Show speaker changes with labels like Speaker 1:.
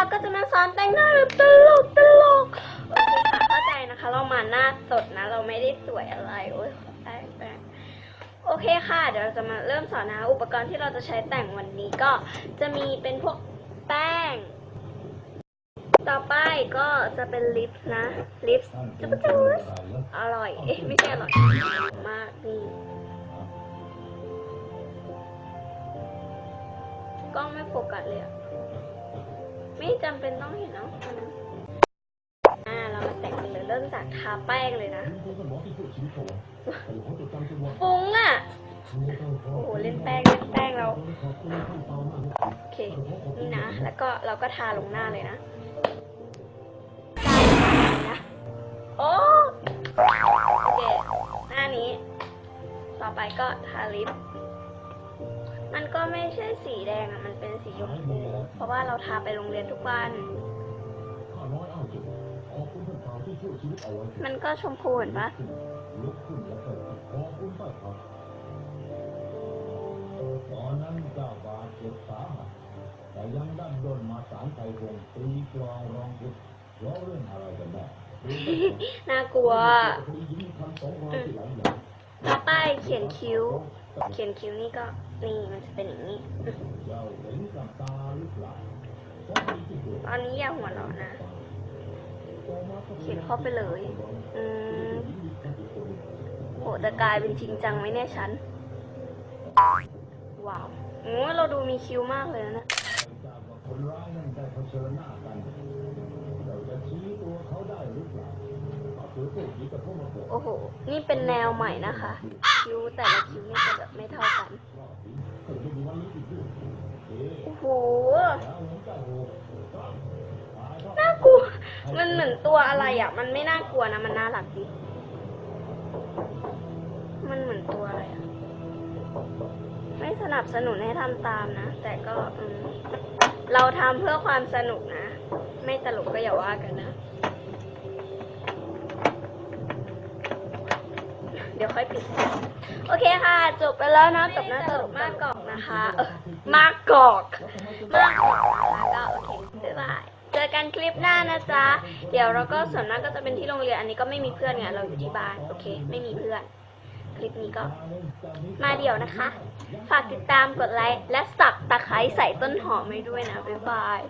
Speaker 1: เราก็จะมาสอนแต่งหน้าแบบตลกตลกโอเคค่ะเข้าใจนะคะ เรามาหน้าสดนะ เราไม่ได้สวยอะไร โอ้ยแป้งแป้งโอเคค่ะ เดี๋ยวเราจะมาเริ่มสอนนะคะ อุปกรณ์ที่เราจะใช้แต่งวันนี้ก็จะมีเป็นพวกแป้ง ต่อไปก็จะเป็นลิปนะ ลิปจุ๊บจุ๊บอร่อยเอ๊ะไม่ใช่อร่อย มากนี่กล้องไม่โฟกัสเลยอะ จำเป็นต้องเห็นเนาะอ่าเรามาแต่งกันเลยเริ่มจากทาแป้งเลยนะ ฟุ้งอะโอ้โหเล่นแป้งเล่นแป้งเรา โอเค นี่นะ แล้วก็เราก็ทาลงหน้าเลยนะทาลงหน้าเลยนะโอ้โอเคหน้านี้ ต่อไปก็ทาลิป มันก็ไม่ใช่สีแดงอะมันเป็นสีชมพู เพราะว่าเราทาไปโรงเรียนทุกวัน มันก็ชมพูเห็นปะ
Speaker 2: ตอนนั้นเจ้าบาดเจ็บสาหัสแต่ยังดันด้นมาสารไทยวงตีกลองร้องพุทธร้องเรื่องอะไรกันแน่
Speaker 1: น่ากลัว
Speaker 2: คดียิงคำสองรองที่หลังอย่าง
Speaker 1: ต่อไปเขียนคิ้ว เขียนคิ้วนี่ก็ นี่มันจะเป็นอย่างนี้
Speaker 2: ตอ
Speaker 1: นนี้อย่าหัวเราะนะ เขียนเข้าไปเลย อืมโหจะกลายเป็นจริงจังไหมเนี่ยฉัน ว้าวโอ้เราดูมีคิวมากเลยนะ
Speaker 2: คนร้ายนั้นได้เผชิญหน้ากัน เราจะชี้ตัวเขาได้หรือเปล่า
Speaker 1: โอ้โห นี่เป็นแนวใหม่นะคะ คิ้วแต่ละคิ้วนี่จะแบบไม่เท่ากัน
Speaker 2: ว่าเกิดไม่มีวันนี้อีกด้วยเอ๊ะ
Speaker 1: โอ้โห
Speaker 2: แล้วเหมือนเจ้าโหตายเพราะ
Speaker 1: น่ากลัว มันเหมือนตัวอะไรอะ มันไม่น่ากลัวนะ มันน่ารักดี มันเหมือนตัวอะไรอะ ไม่สนับสนุนให้ทำตามนะ แต่ก็อืมเราทำเพื่อความสนุกนะ ไม่ตลกก็อย่าว่ากันนะ ดี๋ยวค่อยปิด โอเคค่ะ จบไปแล้วนะกับหน้าตลกมากกอกนะคะเออมากกอกมากกอกก็โอเคบ๊ายบายเจอกันคลิปหน้านะจ๊ะ เดี๋ยวเราก็ส่วนมากก็จะเป็นที่โรงเรียน อันนี้ก็ไม่มีเพื่อนไง เราอยู่ที่บ้าน โอเค ไม่มีเพื่อน คลิปนี้ก็มาเดี่ยวนะคะ ฝากติดตาม กดไลค์ และสับตะไคร้ใส่ต้นหอมให้ด้วยนะ บ๊ายบาย